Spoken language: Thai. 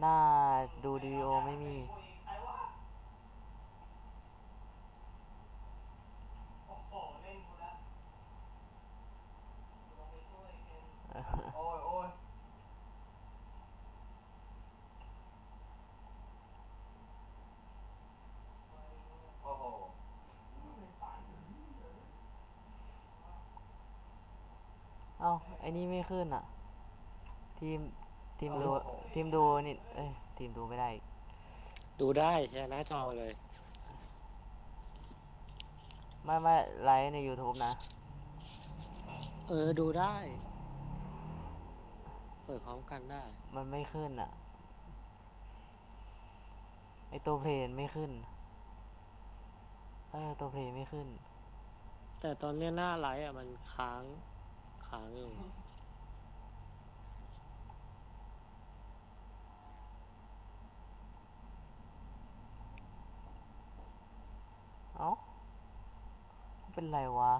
หน้าดูดีโอไม่มีโอ้ยโอ้ยโอ้โหเอ้าไอ้นี่ไม่ขึ้นอะ ทีม ทีมดูทีมดูนี่เอ้ยทีมดูไม่ได้อีกดูได้แชร์หน้าจอมาเลย ไม่ไม่ไลฟ์ใน YouTube นะ เออ ดูได้ เปิดพร้อมกันได้ มันไม่ขึ้นอะ ไอตัวเพลงไม่ขึ้นเออตัวเพลงไม่ขึ้น แต่ตอนเนี้ยหน้าไลฟ์อะ มันค้าง ค้างอยู่ เอ้าเป็นไรวะ